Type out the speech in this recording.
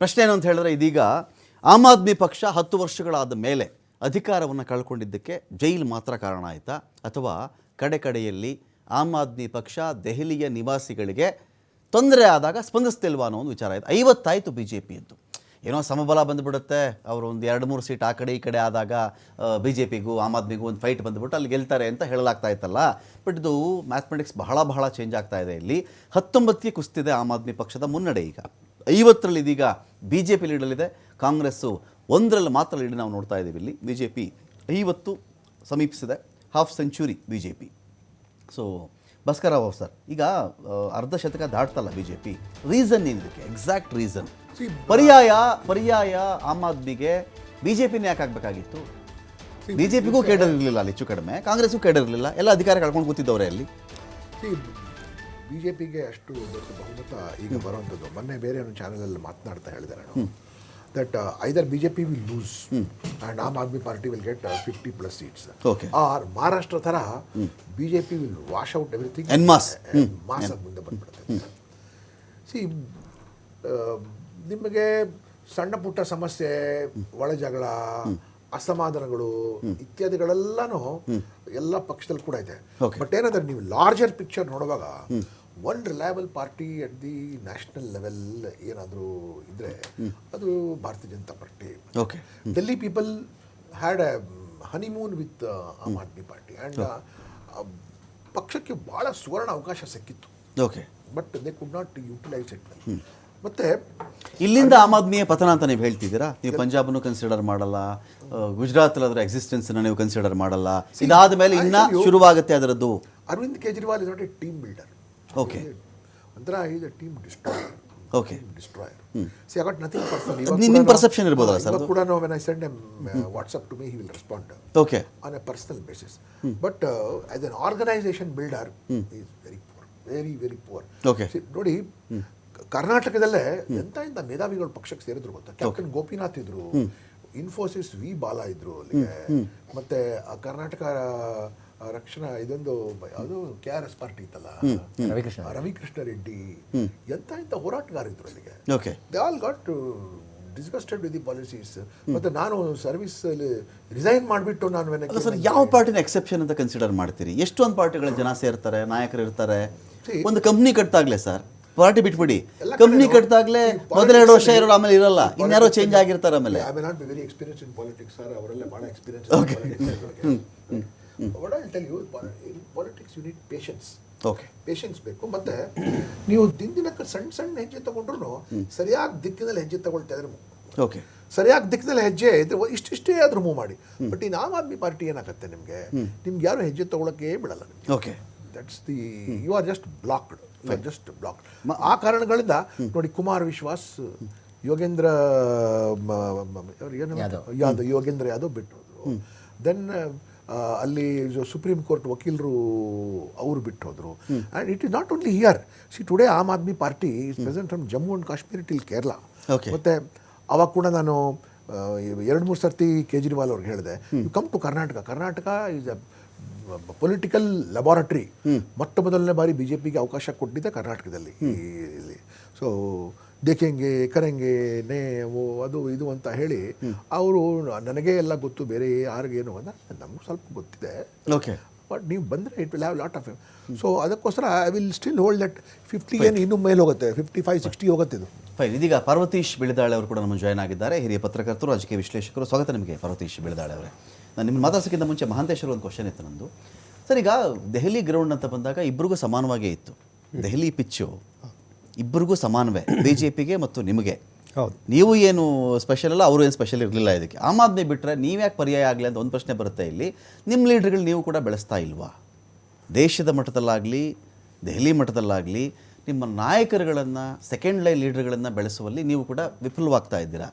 ಪ್ರಶ್ನೆ ಏನು ಅಂತ ಹೇಳಿದ್ರೆ ಇದೀಗ ಆಮ್ ಆದ್ಮಿ ಪಕ್ಷ ಹತ್ತು ವರ್ಷಗಳಾದ ಮೇಲೆ ಅಧಿಕಾರವನ್ನು ಕಳ್ಕೊಂಡಿದ್ದಕ್ಕೆ ಜೈಲು ಮಾತ್ರ ಕಾರಣ ಆಯಿತಾ? ಅಥವಾ ಕಡೆ ಕಡೆಯಲ್ಲಿ ಆಮ್ ಆದ್ಮಿ ಪಕ್ಷ ದೆಹಲಿಯ ನಿವಾಸಿಗಳಿಗೆ ತೊಂದರೆ ಆದಾಗ ಸ್ಪಂದಿಸ್ತಿಲ್ವಾ ಅನ್ನೋ ಒಂದು ವಿಚಾರ ಆಯಿತು ಐವತ್ತಾಯಿತು ಬಿ ಜೆ ಪಿಯದ್ದು ಏನೋ ಸಮಬಲ ಬಂದುಬಿಡುತ್ತೆ. ಅವರು ಒಂದು ಎರಡು ಮೂರು ಸೀಟ್ ಆ ಕಡೆ ಈ ಕಡೆ ಆದಾಗ ಬಿ ಜೆ ಪಿಗೂ ಆಮ್ ಆದ್ಮಿಗೂ ಒಂದು ಫೈಟ್ ಬಂದುಬಿಟ್ಟು ಅಲ್ಲಿ ಗೆಲ್ತಾರೆ ಅಂತ ಹೇಳಲಾಗ್ತಾ ಇತ್ತಲ್ಲ? ಬಟ್ ಇದು ಮ್ಯಾಥಮೆಟಿಕ್ಸ್ ಬಹಳ ಬಹಳ ಚೇಂಜ್ ಆಗ್ತಾ ಇದೆ ಇಲ್ಲಿ. ಹತ್ತೊಂಬತ್ತಿಗೆ ಕುಸ್ತಿದೆ ಆಮ್ ಆದ್ಮಿ ಪಕ್ಷದ ಮುನ್ನಡೆ ಈಗ. ಐವತ್ತರಲ್ಲಿ ಇದೀಗ ಬಿ ಜೆ ಪಿ ಲೀಡಲ್ಲಿದೆ ಕಾಂಗ್ರೆಸ್ಸು ಒಂದರಲ್ಲಿ ಮಾತ್ರ ಲೀಡ್ ನಾವು ನೋಡ್ತಾ ಇದ್ದೀವಿ ಇಲ್ಲಿ. ಬಿ ಜೆ ಪಿ ಐವತ್ತು ಸಮೀಪಿಸಿದೆ. Half century B J P so Bhaskar Rao sir ಈಗ ಅರ್ಧ ಶತಕ ದಾಟ್ತಲ್ಲ ಬಿ ಜೆ ಪಿ ರೀಸನ್ ಏನಿದಕ್ಕೆ ಎಕ್ಸಾಕ್ಟ್ ರೀಸನ್ ಪರ್ಯಾಯ ಪರ್ಯಾಯ ಆಮ್ ಆದ್ಮಿಗೆ ಬಿ ಜೆ ಪಿನ ಯಾಕೆ ಆಗಬೇಕಾಗಿತ್ತು? ಬಿ ಜೆ ಪಿಗೂ ಕೇಡರ್ ಇರಲಿಲ್ಲ ಅಲ್ಲಿ ಹೆಚ್ಚು ಕಡಿಮೆ. ಕಾಂಗ್ರೆಸ್ಗೂ ಕೇಡರ್ ಇರಲಿಲ್ಲ ಎಲ್ಲ ಅಧಿಕಾರ ಕಳ್ಕೊಂಡು ಕೂತಿದ್ದವರೇ ಅಲ್ಲಿ. ಬಿ ಜೆ ಪಿಗೆ ಅಷ್ಟು ದೊಡ್ಡ ಬಹುಮತ ಈಗ ಬರುವಂಥದ್ದು. ಮೊನ್ನೆ ಬೇರೆ ಒಂದು ಚಾನಲಲ್ಲಿ ಮಾತನಾಡ್ತಾ ಹೇಳಿದೆ ನಾನು that either B J P will lose and Aam Aadmi party will get fifty plus seats. Or Maharashtra ಥರ B J P will wash out everything mass. Mass ಮುಂದೆ ಬಂದ್ಬಿಡುತ್ತೆ. ಸಿ ನಿಮಗೆ ಸಣ್ಣ ಪುಟ್ಟ ಸಮಸ್ಯೆ ಒಳ ಜಗಳ ಅಸಮಾಧಾನಗಳು ಇತ್ಯಾದಿಗಳೆಲ್ಲನೂ ಎಲ್ಲ ಪಕ್ಷದಲ್ಲಿ ಕೂಡ ಇದೆ. ಬಟ್ ಏನಂದ್ರೆ ನೀವು ಲಾರ್ಜರ್ ಪಿಕ್ಚರ್ ನೋಡುವಾಗ one reliable party at the national level ಏನಾದರೂ ಇದ್ರೆ ಅದು Bharatiya Janata party. Okay Delhi people had a honeymoon with Aam Aadmi party and ಪಕ್ಷಕ್ಕೆ ಭಾಳ ಸುವರ್ಣ ಅವಕಾಶ ಸಿಕ್ಕಿತ್ತು. Okay but they could not utilise it ಮತ್ತೆ ಇಲ್ಲಿಂದ ಆಮ್ ಆದ್ಮಿಯ ಪತನ ಅಂತ ನೀವು ಹೇಳ್ತಿದ್ದೀರಾ? ನೀವು ಪಂಜಾಬನ್ನು ಕನ್ಸಿಡರ್ ಮಾಡಲ್ಲ ಗುಜರಾತ್ ಅದರ ಎಕ್ಸಿಸ್ಟೆನ್ಸ್ನ ನೀವು ಕನ್ಸಿಡರ್ ಮಾಡಲ್ಲ. ಇದಾದ ಮೇಲೆ ಇನ್ನ ಶುರುವಾಗುತ್ತೆ ಅದರದ್ದು. Arvind Kejriwal is not a team builder Okay. ಒಂಥರ is a team destroyer okay destroyer see I got nothing personal ನಿಮ್ಮ ಪರ್ಸೆಪ್ಷನ್ ಇರಬಹುದು ಇರ್ಬೋದಲ್ಲ ಕೂಡ no when I send em WhatsApp to me he will respond okay on a personal basis. But uh, as an organization builder, he is very poor, very very poor. Okay. See, ನೋಡಿ ಕರ್ನಾಟಕದಲ್ಲೇ ಎಂತ ಎಂತ ಮೇಧಾವಿಗಳು ಪಕ್ಷಕ್ಕೆ ಸೇರಿದ್ರು ಗೊತ್ತಾ? Captain Gopinath ಇದ್ರು Infosys V Bala ಇದ್ರು ಅಲ್ಲಿಗೆ. ಮತ್ತೆ ಆ ಕರ್ನಾಟಕ ರಕ್ಷಣಾ ಇದೊಂದು ಅದು ಕೆ ಆರ್ ಎಸ್ ಪಾರ್ಟಿ ಇತ್ತಲ್ಲ? ರವಿಕೃಷ್ಣ. ರವಿಕೃಷ್ಣ ರೆಡ್ಡಿ. ಎಂತ ಎಂಥ ಹೋರಾಟಗಾರ ಇದ್ರು ಅಲ್ಲಿಗೆ. Okay. They all got disgusted with the policies ಮತ್ತೆ ನಾನು ಸರ್ವಿಸ್ ರಿಸೈನ್ ಮಾಡಿಬಿಟ್ಟು ನಾನು ಅಲ್ಲ ಸರ್ ಯಾವ ಪಾರ್ಟಿನ ಎಕ್ಸೆಪ್ಷನ್ ಅಂತ ಕನ್ಸಿಡರ್ ಮಾಡ್ತೀರಿ? ಎಷ್ಟೊಂದು ಪಾರ್ಟಿಗಳ ಜನ ಸೇರ್ತಾರೆ ನಾಯಕರು ಇರ್ತಾರೆ? ಒಂದು ಕಂಪ್ನಿ ಕಟ್ತಾಗ್ಲೆ ಸರ್ ಪಾರ್ಟಿ ಬಿಟ್ಬಿಡಿ. ಕಂಪ್ನಿ ಕಟ್ತಾಗ್ಲೆ ಕಟ್ತಾಗ್ಲೇ ಮೊದಲ ಎರಡು ವರ್ಷ ಇರೋ ಇರೋರು ಆಮೇಲೆ ಇರಲ್ಲ. ಇನ್ಯಾರೋ ಚೇಂಜ್ ಅಲ್ಲಿ- ಆಗಿರ್ತಾರೆ ಆಮೇಲೆ. I may not be very experience in politics sir ಅವರೆಲ್ಲ ಭಾಳ experience what I tell you in politics you need patience okay patience ಬೇಕು. ಮತ್ತೆ ನೀವು ದಿನ ದಿನಕ್ಕೆ ಸಣ್ಣ ಸಣ್ಣ ಹೆಜ್ಜೆ ತಗೊಂಡ್ರು ಸರಿಯಾದ ದಿಕ್ಕಿನಲ್ಲಿ ಹೆಜ್ಜೆ ತಗೊಳ್ತಾ ಇದ್ರೆ ಓಕೆ ಸರಿಯಾಗಿ ದಿಕ್ಕಿನಲ್ಲಿ ಹೆಜ್ಜೆ ಇದ್ರೆ ಇಷ್ಟಿಷ್ಟೇ ಆದರೂ ಮೂವ್ ಮಾಡಿ. ಬಟ್ ಇನ್ನು ಆಮ್ ಆದ್ಮಿ ಪಾರ್ಟಿ ಏನಾಗುತ್ತೆ ನಿಮಗೆ? ನಿಮ್ಗೆ ಯಾರು ಹೆಜ್ಜೆ ತಗೊಳಕ್ಕೆ ಬಿಡಲ್ಲ ನಿಮ್ಗೆ. Okay that's the you are just blocked you are just blocked ಆ ಕಾರಣಗಳಿಂದ ನೋಡಿ ಕುಮಾರ್ ವಿಶ್ವಾಸ್ ಯೋಗೇಂದ್ರ. ಯಾದವ್. ಯೋಗೇಂದ್ರ ಯಾದವ್ ಬಿಟ್ಟು ದೆನ್ ಅಲ್ಲಿ ಸುಪ್ರೀಂ ಕೋರ್ಟ್ ವಕೀಲರು ಅವರು ಬಿಟ್ಟು ಹೋದರು and it is not only here see today Aam Aadmi party is present from Jammu and Kashmir till Kerala ಮತ್ತು ಅವಾಗ ಕೂಡ ನಾನು ಎರಡು ಮೂರು ಸರ್ತಿ ಕೇಜ್ರಿವಾಲ್ ಅವ್ರಿಗೆ ಹೇಳಿದೆ. You come to Karnataka Karnataka is a political laboratory ಮೊಟ್ಟ ಮೊದಲನೇ ಬಾರಿ ಬಿ ಜೆ ಪಿಗೆ ಅವಕಾಶ ಕೊಟ್ಟಿದ್ದೆ ಕರ್ನಾಟಕದಲ್ಲಿ ಇಲ್ಲಿ. ಸೊ ದೇಖೆಂಗೆ ಕರೆಂಗೆ ನೇ ಓ ಅದು ಇದು ಅಂತ ಹೇಳಿ ಅವರು ನನಗೆ ಎಲ್ಲ ಗೊತ್ತು ಬೇರೆ ಯಾರಿಗೇನು ಅಂತ ನಮ್ಗೆ ಸ್ವಲ್ಪ ಗೊತ್ತಿದೆ. ಓಕೆ. ಬಟ್ ನೀವು ಬಂದರೆ it will have lot of so ಅದಕ್ಕೋಸ್ಕರ I will still hold that fifty ಏನು ಇನ್ನೂ ಮೇಲೆ ಹೋಗುತ್ತೆ ಫಿಫ್ಟಿ ಫೈವ್ ಸಿಕ್ಸ್ಟಿ ಹೋಗುತ್ತೆ ಇದು. ಫೈನ್ ಇದೀಗ ಪಾರ್ವತೀಶ್ ಬೆಳೆದಾಳೆ ಅವರು ಕೂಡ ನಮ್ಮ ಜಾಯ್ನ್ ಆಗಿದ್ದಾರೆ. ಹಿರಿಯ ಪತ್ರಕರ್ತರು ರಾಜಕೀಯ ವಿಶ್ಲೇಷಕರು. ಸ್ವಾಗತ ನಿಮಗೆ ಪಾರ್ವತೀಶ್ ಬೆಳೆದಾಳೆ ಅವರೇ. ನಾನು ನಿಮ್ಮ ಮಾತಾಡ್ಸೋಕ್ಕಿಂತ ಮುಂಚೆ ಮಹಾಂತೇಶ್ವರ ಒಂದು ಕ್ವಶನ್ ಇತ್ತು ನಂದು. ಸರ್ ಈಗ ದೆಹಲಿ ಗ್ರೌಂಡ್ ಅಂತ ಬಂದಾಗ ಇಬ್ಬರಿಗೂ ಸಮಾನವಾಗೇ ಇತ್ತು. ದೆಹಲಿ ಪಿಚ್ಚು ಇಬ್ಬರಿಗೂ ಸಮಾನವೇ ಬಿ ಜೆ ಪಿಗೆ ಮತ್ತು ನಿಮಗೆ. ಹೌದು. ನೀವು ಏನು ಸ್ಪೆಷಲ್ ಅಲ್ಲ ಅವರು ಏನು ಸ್ಪೆಷಲ್ ಇರಲಿಲ್ಲ ಇದಕ್ಕೆ. ಆಮ್ ಆದ್ಮಿ ಬಿಟ್ಟರೆ ನೀವ್ಯಾಕೆ ಪರ್ಯಾಯ ಆಗಲಿ ಅಂತ ಒಂದು ಪ್ರಶ್ನೆ ಬರುತ್ತೆ ಇಲ್ಲಿ. ನಿಮ್ಮ ಲೀಡ್ರ್ಗಳು ನೀವು ಕೂಡ ಬೆಳೆಸ್ತಾ ಇಲ್ವಾ? ದೇಶದ ಮಟ್ಟದಲ್ಲಾಗಲಿ ದೆಹಲಿ ಮಟ್ಟದಲ್ಲಾಗಲಿ ನಿಮ್ಮ ನಾಯಕರುಗಳನ್ನು ಸೆಕೆಂಡ್ ಲೈನ್ ಲೀಡರ್ಗಳನ್ನು ಬೆಳೆಸುವಲ್ಲಿ ನೀವು ಕೂಡ ವಿಫಲವಾಗ್ತಾ ಇದ್ದೀರಾ?